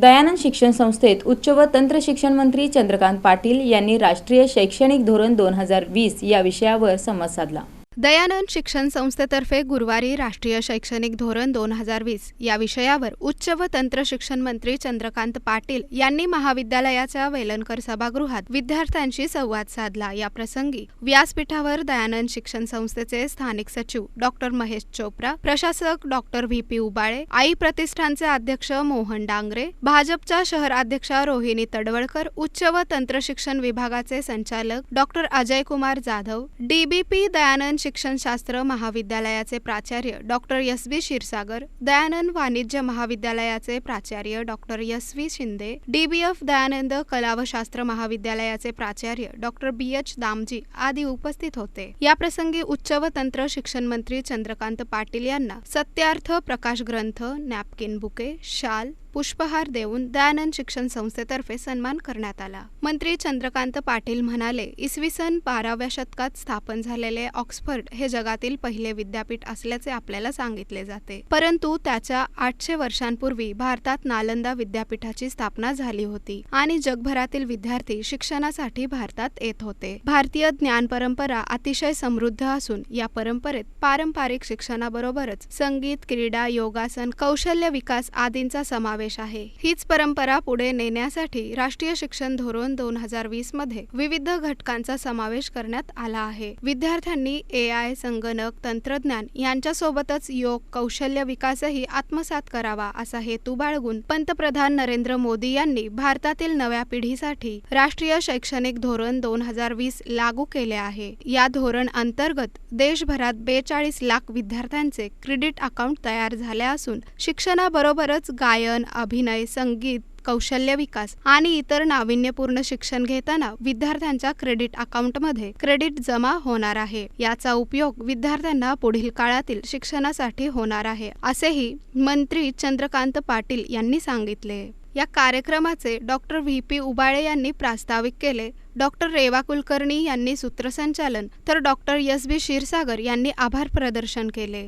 दयानंद शिक्षण संस्थेत उच्च व तंत्र शिक्षण मंत्री चंद्रकांत पाटील यांनी राष्ट्रीय शैक्षणिक धोरण दोन हजार वीस या विषयावर संवाद साधला. दयानंद शिक्षण संस्थेतर्फे गुरुवारी राष्ट्रीय शैक्षणिक धोरण दोन हजार वीस या विषयावर उच्च व तंत्र शिक्षण मंत्री चंद्रकांत पाटील यांनी महाविद्यालयाच्या वेलणकर सभागृहात विद्यार्थ्यांशी संवाद साधला. या प्रसंगी व्यासपीठावर दयानंद शिक्षण संस्थेचे स्थानिक सचिव डॉक्टर महेश चोप्रा प्रशासक doctor V P Ubale Aai प्रतिष्ठानचे अध्यक्ष मोहन डांगरे भाजपच्या शहराध्यक्ष रोहिणी तडवळकर उच्च व तंत्र शिक्षण विभागाचे संचालक डॉक्टर अजय कुमार जाधव डीबीपी दयानंद शिक्षणशास्त्र महाविद्यालयाचे प्राचार्य doctor S B Kshirsagar Dayanand वाणिज्य महाविद्यालयाचे प्राचार्य doctor S V. Shinde DBF Dayanand कला व शास्त्र महाविद्यालयाचे प्राचार्य डॉक्टर बी एच. दामजी आदी उपस्थित होते. याप्रसंगी उच्च व तंत्र शिक्षण मंत्री चंद्रकांत पाटील यांना सत्यार्थ प्रकाश ग्रंथ नॅपकिन बुके शाल पुष्पहार देऊन दयानंद शिक्षण संस्थेतर्फे सन्मान करण्यात आला. मंत्री चंद्रकांत पाटील म्हणाले इसवी सन बाराव्या शतकात स्थापन झालेले ऑक्सफर्ड हे जगातील पहिले विद्यापीठ असल्याचे आपल्याला सांगितले जाते. परंतु त्याच्या आठशे वर्षांपूर्वी भारतात नालंदा विद्यापीठाची स्थापना झाली होती आणि जगभरातील विद्यार्थी शिक्षणासाठी भारतात येत होते. भारतीय ज्ञान परंपरा अतिशय समृद्ध असून या परंपरेत पारंपरिक शिक्षणाबरोबरच संगीत क्रीडा योगासन कौशल्य विकास आदींचा समावेश आहे. हीच परंपरा पुढे नेण्यासाठी राष्ट्रीय शिक्षण धोरण दोन हजार वीसमध्ये विविध घटकांचा समावेश करण्यात आला आहे. विद्यार्थ्यांनी ए आय संगणक तंत्रज्ञान यांच्यासोबतच योग कौशल्य विकासही आत्मसात करावा असा हेतू बाळगून पंतप्रधान नरेंद्र मोदी यांनी भारतातील नव्या पिढीसाठी राष्ट्रीय शैक्षणिक धोरण दोन हजार वीस लागू केले आहे. या धोरण अंतर्गत देशभरात बेचाळीस लाख विद्यार्थ्यांचे क्रेडिट अकाउंट तयार झाले असून शिक्षणाबरोबरच गायन अभिनय संगीत कौशल्य विकास आणि इतर नाविन्यपूर्ण शिक्षण घेताना विद्यार्थ्यांच्या क्रेडिट अकाउंटमध्ये क्रेडिट जमा होणार आहे. याचा उपयोग विद्यार्थ्यांना पुढील काळातील शिक्षणासाठी होणार आहे असेही मंत्री चंद्रकांत पाटील यांनी सांगितले. या कार्यक्रमाचे डॉक्टर व्ही. पी. उबाळे यांनी प्रास्ताविक केले. डॉक्टर रेवा कुलकर्णी यांनी सूत्रसंचालन तर डॉक्टर एस. बी. क्षीरसागर यांनी आभार प्रदर्शन केले.